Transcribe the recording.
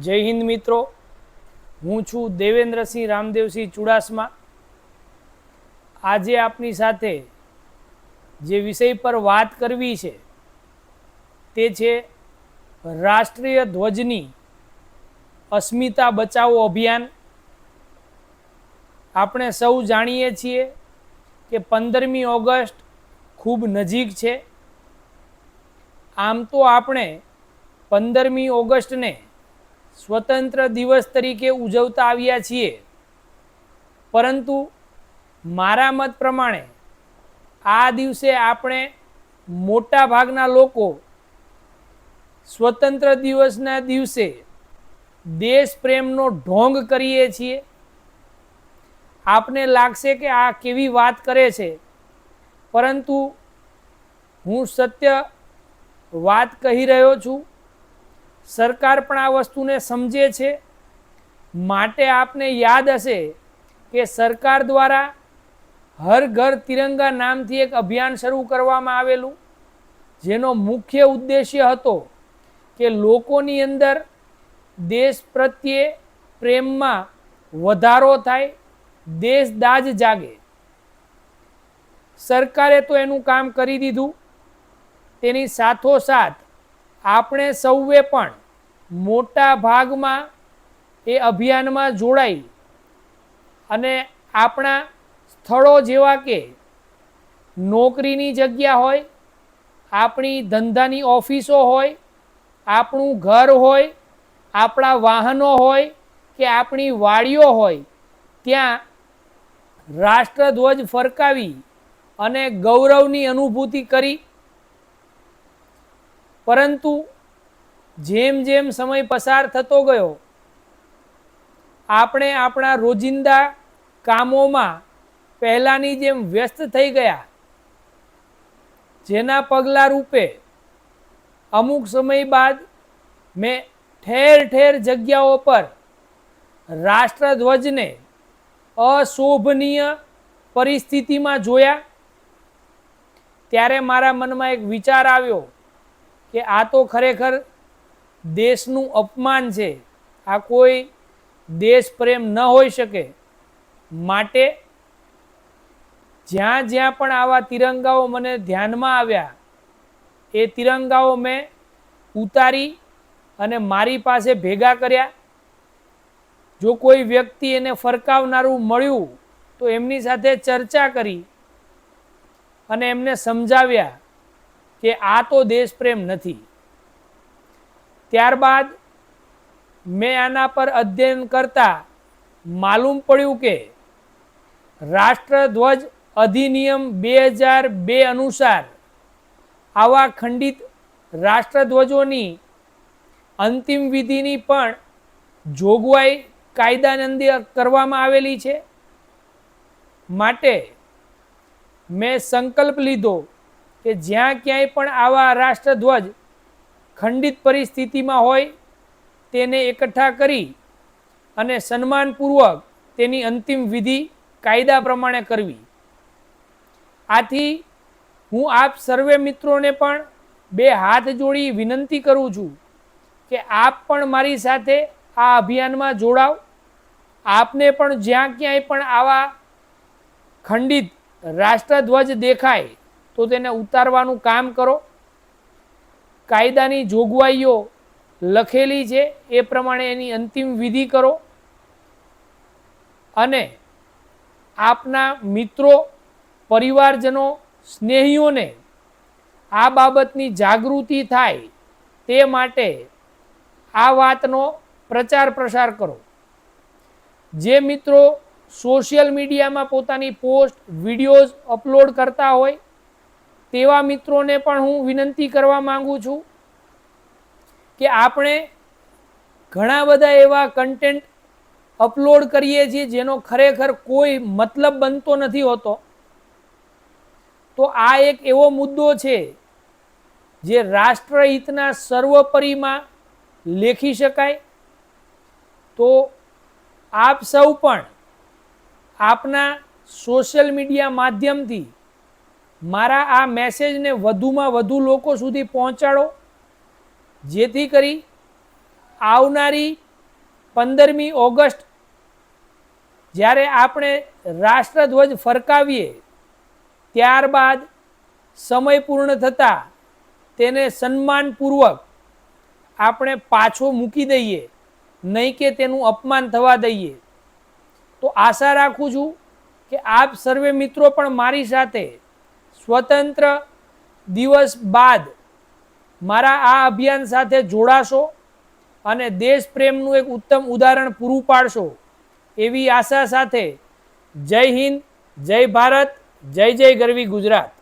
જય હિન્દ મિત્રો. હું છું દેવેન્દ્રસિંહ રામદેવસિંહ ચુડાસમા. આજે આપની સાથે જે વિષય પર વાત કરવી છે તે છે રાષ્ટ્રીય ધ્વજની અસ્મિતા બચાવો અભિયાન. આપણે સૌ જાણીએ છીએ કે પંદરમી ઓગસ્ટ ખૂબ નજીક છે. આમ તો આપણે પંદરમી ઓગસ્ટને સ્વતંત્ર દિવસ તરીકે ઉજવતા આવ્યા છીએ. પરંતુ મારા મત પ્રમાણે આ દિવસે આપણે મોટા ભાગના લોકો સ્વતંત્ર દિવસના દિવસે દેશ પ્રેમનો ઢોંગ કરીએ છીએ. આપને લાગશે કે આ કેવી વાત કરે છે. પરંતુ હું સત્ય વાત કહી રહ્યો છું. સરકાર પણ આ વસ્તુને સમજે છે. માટે આપને યાદ હશે કે સરકાર દ્વારા હર ઘર તિરંગા નામથી એક અભિયાન શરૂ કરવામાં આવેલું, જેનો મુખ્ય ઉદ્દેશ્ય હતો કે લોકોની અંદર દેશ પ્રત્યે પ્રેમમાં વધારો થાય, દેશ દાજ જાગે. સરકારે તો એનું કામ કરી દીધું. તેની સાથોસાથ આપણે સૌએ પણ મોટા ભાગમાં એ અભિયાનમાં જોડાઈ અને આપણા સ્થળો જેવા કે નોકરીની જગ્યા હોય, આપણી ધંધાની ઓફિસો હોય, આપણું ઘર હોય, આપણા વાહનો હોય કે આપણી વાડીઓ હોય, ત્યાં રાષ્ટ્રધ્વજ ફરકાવી અને ગૌરવની અનુભૂતિ કરી. પરંતુ જેમ જેમ સમય પસાર થતો ગયો, આપણે આપણા રોજિંદા કામોમાં પહેલાંની જેમ વ્યસ્ત થઈ ગયા. જેના પગલા રૂપે અમુક સમય બાદ મેં ઠેર ઠેર જગ્યાઓ પર રાષ્ટ્રધ્વજને અશોભનીય પરિસ્થિતિમાં જોયા. ત્યારે મારા મનમાં એક વિચાર આવ્યો કે આ તો ખરેખર દેશનું અપમાન છે. આ કોઈ દેશ પ્રેમ ન હોઈ શકે. માટે જ્યાં જ્યાં પણ આવા તિરંગાઓ મને ધ્યાનમાં આવ્યા, એ તિરંગાઓ મેં ઉતારી અને મારી પાસે ભેગા કર્યા. જો કોઈ વ્યક્તિ એને ફરકાવનારું મળ્યું, તો એમની સાથે ચર્ચા કરી અને એમને સમજાવ્યા કે આ તો દેશ પ્રેમ નથી. ત્યારબાદ મેં આના પર અધ્યયન કરતા માલુમ પડ્યું કે રાષ્ટ્રધ્વજ અધિનિયમ બે હજાર બે અનુસાર આવા ખંડિત રાષ્ટ્રધ્વજોની અંતિમ વિધિની પણ જોગવાઈ કાયદાનંદી કરવામાં આવેલી છે. માટે મેં સંકલ્પ લીધો કે જ્યાં ક્યાંય પણ આવા રાષ્ટ્રધ્વજ ખંડિત પરિસ્થિતિમાં હોય તેને એકઠા કરી અને સન્માનપૂર્વક તેની અંતિમ વિધિ કાયદા પ્રમાણે કરવી. આથી હું આપ સર્વે મિત્રોને પણ બે હાથ જોડી વિનંતી કરું છું કે આપ પણ મારી સાથે આ અભિયાનમાં જોડાવ. આપને પણ જ્યાં ક્યાંય પણ આવા ખંડિત રાષ્ટ્રધ્વજ દેખાય તો તેને ઉતારવાનું કામ કરો. કાયદાની જોગવાઈઓ લખેલી છે, એ પ્રમાણે એની અંતિમ વિધિ કરો. અને આપના મિત્રો, પરિવારજનો, સ્નેહીઓને આ બાબતની જાગૃતિ થાય, તે માટે આ વાતનો પ્રચાર પ્રસાર કરો. જે મિત્રો સોશિયલ મીડિયામાં પોતાની પોસ્ટ, વિડીયોઝ અપલોડ કરતા હોય તેવા મિત્રોને પણ હું વિનંતી કરવા માગું છું કે આપણે ઘણા બધા એવા કન્ટેન્ટ અપલોડ કરીએ છીએ જેનો ખરેખર કોઈ મતલબ બનતો નથી હોતો. તો આ એક એવો મુદ્દો છે જે રાષ્ટ્રહિતના સર્વોપરીમાં લેખી શકાય. તો આપ સૌ પણ આપના સોશિયલ મીડિયા માધ્યમથી મારા આ મેસેજને વધુમાં વધુ લોકો સુધી પહોંચાડો. જેથી કરી આવનારી પંદરમી ઓગસ્ટ જ્યારે આપણે રાષ્ટ્રધ્વજ ફરકાવીએ, ત્યારબાદ સમય પૂર્ણ થતાં તેને સન્માનપૂર્વક આપણે પાછો મૂકી દઈએ, નહીં કે તેનું અપમાન થવા દઈએ. તો આશા રાખું છું કે આપ સર્વે મિત્રો પણ મારી સાથે સ્વતંત્ર દિવસ બાદ મારા આ અભિયાન સાથે જોડાશો અને દેશ પ્રેમનું એક ઉત્તમ ઉદાહરણ પૂરું પાડશો એવી આશા સાથે જય હિન્દ, જય ભારત, જય જય ગરવી ગુજરાત.